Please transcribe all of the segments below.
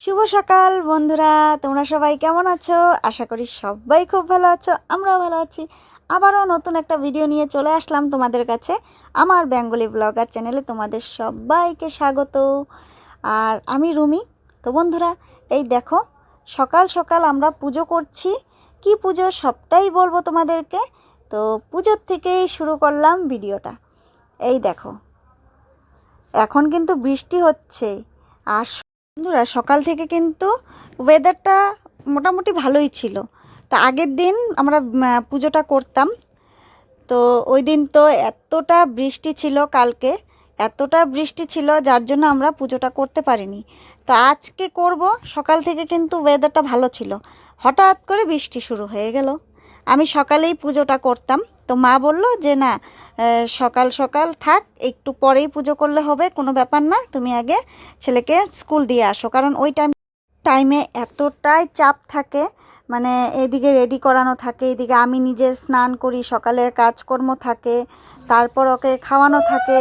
শুভ সকাল, বন্ধুরা। তোমরা সবাই কেমন আছো? আশা করি সবাই খুব ভালো আছো, আমরাও ভালো আছি। আবারও নতুন একটা ভিডিও নিয়ে চলে আসলাম তোমাদের কাছে। আমার বেঙ্গলি ব্লগার চ্যানেলে তোমাদের সবাইকে স্বাগত। আর আমি রুমি। তো বন্ধুরা, এই দেখো, সকাল সকাল আমরা পুজো করছি। কি পুজো সবটাই বলব তোমাদেরকে। তো পুজোর থেকেই শুরু করলাম ভিডিওটা এই দেখো, এখন কিন্তু বৃষ্টি হচ্ছে। আর বন্ধুরা, সকাল থেকে কিন্তু ওয়েদারটা মোটামুটি ভালোই ছিল। তা আগের দিন আমরা পুজোটা করতাম। তো ওই দিন তো এতটা বৃষ্টি ছিল কালকে, এতটা বৃষ্টি ছিল যার জন্য আমরা পুজোটা করতে পারিনি। তো আজকে করব, সকাল থেকে কিন্তু ওয়েদারটা ভালো ছিল। হঠাৎ করে বৃষ্টি শুরু হয়ে গেল। আমি সকালেই পুজোটা করতাম। তো মা বলল যে, না সকাল সকাল থাক, একটু পরেই পুজো করলে হবে, কোনো ব্যাপার না, তুমি আগে ছেলেকে স্কুল দিয়ে আসো। কারণ ওই টাইম, টাইমে এতটাই চাপ থাকে মানে এদিকে রেডি করানো থাকে, এদিকে আমি নিজে স্নান করি, সকালের কাজকর্ম থাকে, তারপর ওকে খাওয়ানো থাকে,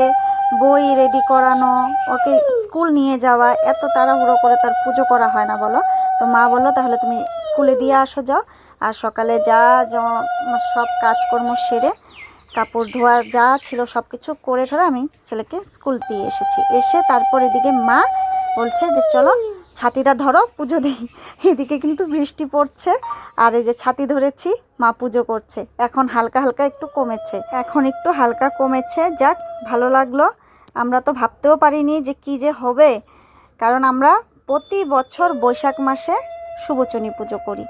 বই রেডি করানো, ওকে স্কুল নিয়ে যাওয়া, এত তাড়াহুড়ো করে তার পুজো করা হয় না বলো। তো মা বলল, তাহলে তুমি স্কুলে দিয়ে আসো, যাও। আর সকালে যা সব কাজকর্ম সেরে কাপড় ধোয়া যা ছিল সব কিছু করে ঠরে আমি ছেলেকে স্কুল দিয়ে এসেছি। এসে তারপর এদিকে মা বলছে যে, চলো ছাতিটা ধরো, পুজো দিই। এদিকে কিন্তু বৃষ্টি পড়ছে আর এই যে ছাতি ধরেছি, মা পুজো করছে। এখন হালকা হালকা একটু কমেছে। এখন একটু হালকা কমেছে, যাক ভালো লাগল। আমরা তো ভাবতেও পারিনি যে কি যে হবে। কারণ আমরা প্রতি বছর বৈশাখ মাসে শুভচনী পুজো করি।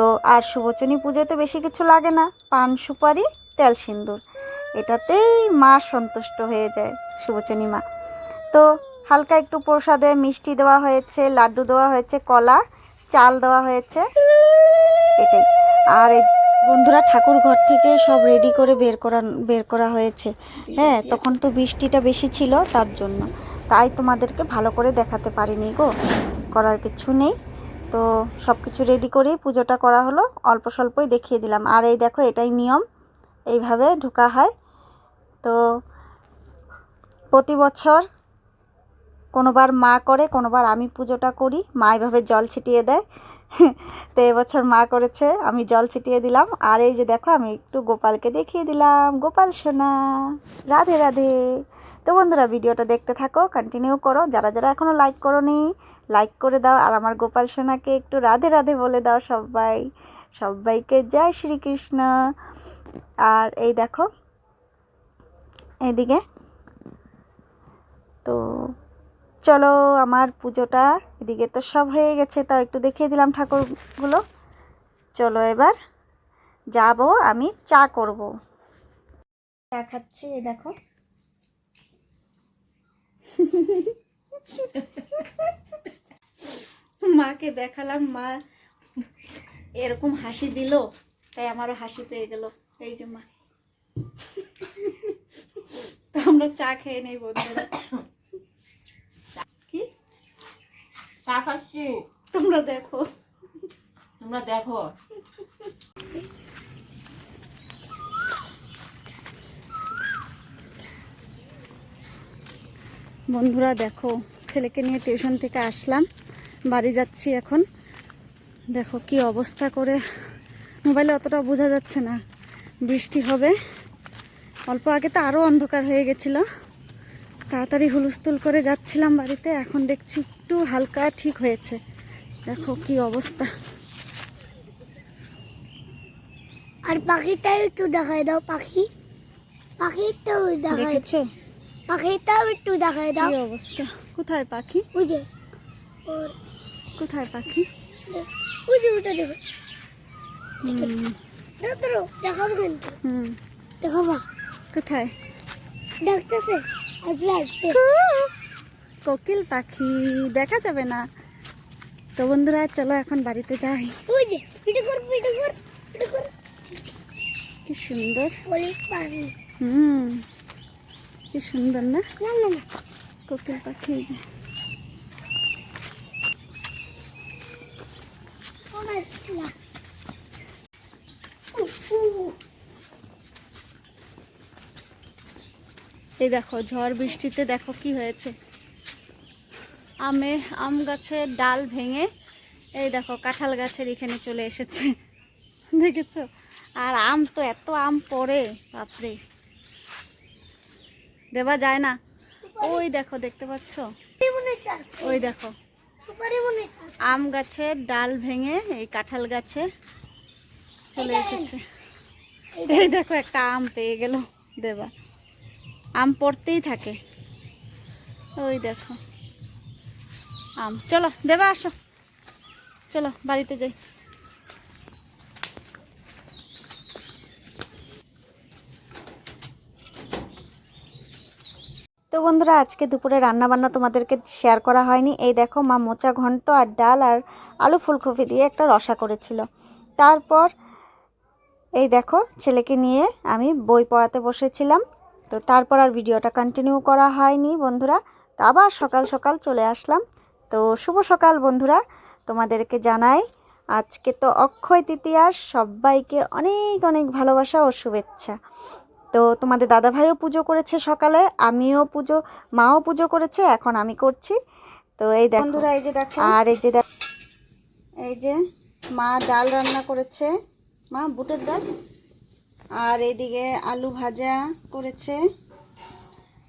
তো আর শুভচনী পুজোতে বেশি কিছু লাগে না। পান, সুপারি, তেল সিন্দুর এটাতেই মা সন্তুষ্ট হয়ে যায় শুভচনী মা। তো হালকা একটু প্রসাদে মিষ্টি দেওয়া হয়েছে, লাড্ডু দেওয়া হয়েছে, কলা, চাল দেওয়া হয়েছে। এটাই। আর এই বন্ধুরা ঠাকুর ঘর থেকে সব রেডি করে বের করা বের করা হয়েছে। হ্যাঁ তখন তো বৃষ্টিটা বেশি ছিল তার জন্য। তাই তোমাদেরকে ভালো করে দেখাতে পারিনি গো। করার কিছু নেই। তো সব কিছু রেডি করেই পুজোটা করা হলো। অল্প স্বল্পই দেখিয়ে দিলাম। আর এই দেখো, এটাই নিয়ম। এইভাবে ঢোকা হয়। তো প্রতি বছর কোনোবার মা করে, কোনোবার আমি পুজোটা করি। মা এভাবে জল ছিটিয়ে দেয়। তো এবছর মা করেছে, আমি জল ছিটিয়ে দিলাম। আর এই যে দেখো, আমি একটু গোপালকে দেখিয়ে দিলাম। গোপাল সোনা, রাধে রাধে। তো বন্ধুরা, ভিডিওটা দেখতে থাকো কন্টিনিউ করো। যারা যারা এখনও লাইক করো লাইক করে দাও। আর আমার গোপাল সোনাকে একটু রাধে রাধে বলে দাও সবাই। সবাইকে জয় শ্রীকৃষ্ণ। আর এই দেখো এদিকে তো চলো আমার পুজোটা এদিকে তো সব হয়ে গেছে, তাও একটু দেখিয়ে দিলাম ঠাকুরগুলো। চলো এবার যাব আমি চা করব। চা খাচ্ছি দেখো। মাকে দেখালাম মা এরকম হাসি দিল তাই আমারও হাসি পেয়ে গেল। এই যে মা। তো আমরা চা খেয়ে নেই বন্ধুরা। কি? চা খাচ্ছি। তোমরা দেখো। তোমরা দেখো। বন্ধুরা দেখো ছেলেকে নিয়ে টিউশন থেকে আসলাম। বাড়ি যাচ্ছি এখন। দেখো কি অবস্থা করে। মোবাইলে অতটা বোঝা যাচ্ছে না। বৃষ্টি হবে। অল্প আগে তো আরও অন্ধকার হয়ে গেছিল। তাড়াতাড়ি হুলস্থুল করে যাচ্ছিলাম বাড়িতে। এখন দেখছি একটু হালকা ঠিক হয়েছে। দেখো কি অবস্থা। আর পাখিটাও একটু দেখাই দাও পাখি। পাখিটাও দেখাই দেখেছ? পাখিটাও একটু দেখাই দাও। অবস্থা? কোথায় পাখি? বুঝে ওর কোথায় পাখি? বুঝে ওটা দেখো। হুম। ধরো দেখাবো কিন্তু। দেখাবা? কোথায়? আসলে কোকিল পাখি দেখা যাবে না। তো বন্ধুরা চলো এখন বাড়িতে যাই। কি সুন্দর। হুম। কি সুন্দর না? কোকিল পাখি যে আমার ছিলা এই দেখো, ঝড় বৃষ্টিতে দেখো কি হয়েছে। আমে আম গাছের ডাল ভেঙে এই দেখো, কাঁঠাল গাছের এখানে চলে এসেছে। দেখেছ? আর আম তো এত আম পড়ে, বাপরে। দেওয়া যায় না। ওই দেখো, দেখতে পাচ্ছ। ওই দেখো। আম গাছে ডাল ভেঙে এই কাঁঠাল গাছে চলে এসেছে। এই দেখো একটা আম পেয়ে গেল দেবা। আম পড়তেই থাকে। ওই দেখো। আম। চলো দেবা আসো। চলো বাড়িতে যাই। তো বন্ধুরা, আজকে দুপুরে রান্নাবান্না তোমাদেরকে শেয়ার করা হয়নি। এই দেখো, মা মোচা ঘন্ট আর ডাল আর আলু ফুলকপি দিয়ে একটা রসা করেছিল। তারপর এই দেখো, ছেলেকে নিয়ে আমি বই পড়াতে বসেছিলাম। তো তারপর আর ভিডিওটা কন্টিনিউ করা হয়নি বন্ধুরা। তো আবার সকাল সকাল চলে আসলাম। তো শুভ সকাল বন্ধুরা, তোমাদেরকে জানাই। আজকে তো অক্ষয় তৃতীয়া সবাইকে অনেক অনেক ভালোবাসা ও শুভেচ্ছা। তো তোমাদের দাদা ভাইও পুজো করেছে সকালে আমিও পুজো মাও পুজো করেছে এখন আমি করছি। তো এই দেখো বন্ধুরা এই যে দেখো। আর এই যে দেখো এই যে মা ডাল রান্না করেছে। মা বুটের ডাল। আর এইদিকে আলু ভাজা করেছে।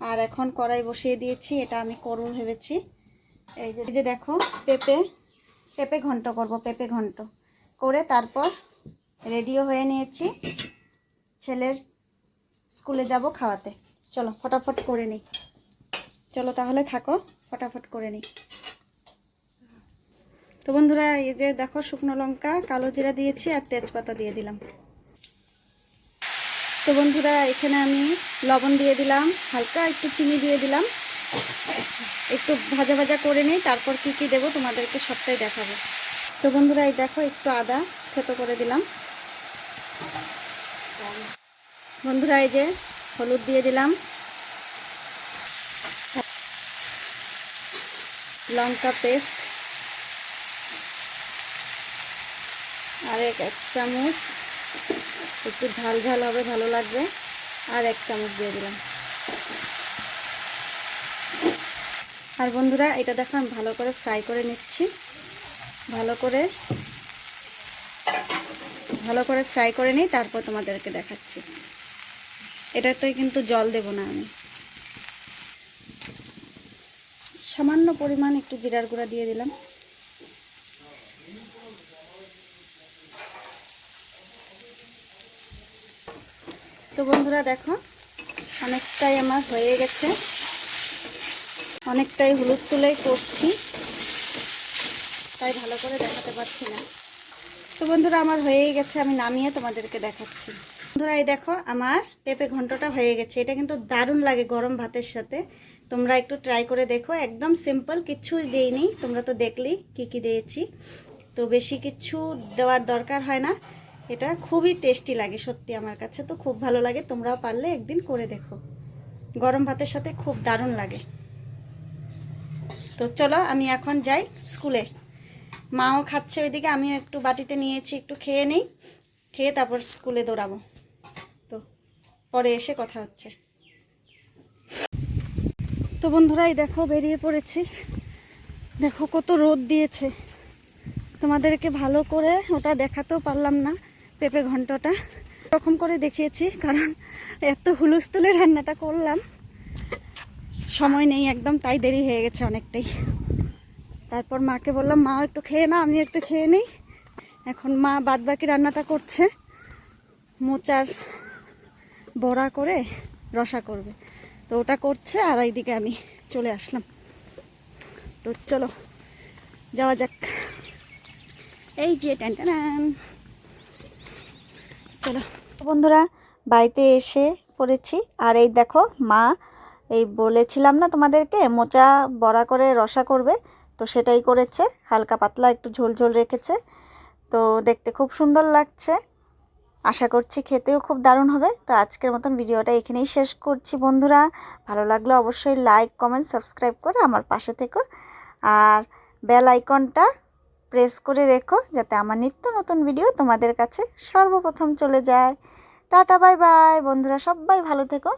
আর এখন কড়াই বসিয়ে দিয়েছি এটা আমি করব ভেবেছি। এই যে এই যে দেখো পেঁপে পেঁপে ঘন্ট করব পেঁপে ঘন্ট। করে তারপর রেডিও হয়ে নিয়েছি। ছেলের স্কুলে যাব খাওয়াতে। চলো, ফটাফট করে নিই। চলো তাহলে থাকো, ফটাফট করে নিই। তো বন্ধুরা, এই যে দেখো শুকনো লঙ্কা, কালো জিরা দিয়েছি আর তেজপাতা দিয়ে দিলাম। তো বন্ধুরা, এখানে আমি লবণ দিয়ে দিলাম, হালকা একটু চিনি দিয়ে দিলাম। একটু ভাজা ভাজা করে নিই, তারপর কি কি দেবো তোমাদেরকে সবটাই দেখাবো। তো বন্ধুরা, এই দেখো একটু আদা থেতো করে দিলাম। বন্ধুরা, এই যে হলুদ দিয়ে দিলাম। লঙ্কা পেস্ট আর এক এক চামচ। একটু ঝাল ঝাল হবে, ভালো লাগবে। আর এক চামচ দিয়ে দিলাম। আর বন্ধুরা, এটা দেখো, আমি ভালো করে ফ্রাই করে নিচ্ছি। ভালো করে ভালো করে ফ্রাই করে নিই, তারপর তোমাদেরকে দেখাচ্ছি। এটাতে কিন্তু জল দেব না আমি। সামান্য পরিমাণ একটু জিরার গুঁড়া দিয়ে দিলাম। তো বন্ধুরা দেখো, অনেকটাই আমার হয়ে গেছে। অনেকটাই হুলস্থুলাই করছি। তাই ভালো করে দেখাতে পারছি না। তো বন্ধুরা, আমার হয়েই গেছে, আমি নামিয়ে তোমাদেরকে দেখাচ্ছি। বন্ধুরা, এই দেখো, আমার পেঁপে ঘন্টটা হয়ে গেছে। এটা কিন্তু দারুণ লাগে গরম ভাতের সাথে। তোমরা একটু ট্রাই করে দেখো। একদম সিম্পল কিচ্ছুই দেইনি। তোমরা তো দেখলি কি কি দিয়েছি। তো বেশি কিছু দেওয়ার দরকার হয় না। এটা খুবই টেস্টি লাগে, সত্যি আমার কাছে তো খুব ভালো লাগে। তোমরাও পারলে একদিন করে দেখো। গরম ভাতের সাথে খুব দারুণ লাগে। তো চলো, আমি এখন যাই স্কুলে মাও খাচ্ছে ওইদিকে, আমিও একটু বাটিতে নিয়েছি, একটু খেয়ে নিই। খেয়ে তারপর স্কুলে দৌড়াবো। পরে এসে কথা হচ্ছে। তো বন্ধুরাই দেখো বেরিয়ে পড়েছি। দেখো কত রোদ দিয়েছে। তোমাদেরকে ভালো করে ওটা দেখাতেও পারলাম না পেঁপে ঘন্টটা। এরকম করে দেখিয়েছি, কারণ এত হুলস্থুলে রান্নাটা করলাম। সময় নেই, একদম তাই দেরি হয়ে গেছে অনেকটাই। তারপর মাকে বললাম, মা, একটু খেয়ে না আমি একটু খেয়ে নিই। এখন মা বাদ বাকি রান্নাটা করছে। মোচার বড়া করে রসা করবে। তো ওটা করছে আর এইদিকে আমি চলে আসলাম। তো চলো, যাওয়া যাক। এই যে ট্যান চলো। বন্ধুরা, বাড়িতে এসে পড়েছি। আর এই দেখো, মা এই বলেছিলাম না তোমাদেরকে, মোচা বড়া করে রসা করবে। তো সেটাই করেছে। হালকা পাতলা একটু ঝোল ঝোল রেখেছে। তো দেখতে খুব সুন্দর লাগছে। আশা করছি খেতেও খুব দারুণ হবে। তো আজকের মতন ভিডিওটা এখানেই শেষ করছি বন্ধুরা। ভালো লাগলে অবশ্যই লাইক কমেন্ট সাবস্ক্রাইব করে আমার পাশে থেকো। আর বেল আইকনটা প্রেস করে রেখো যাতে আমার নিত্য নতুন ভিডিও তোমাদের কাছে সর্বপ্রথম চলে যায়। টাটা বাই বাই বন্ধুরা সবাই ভালো থেকো।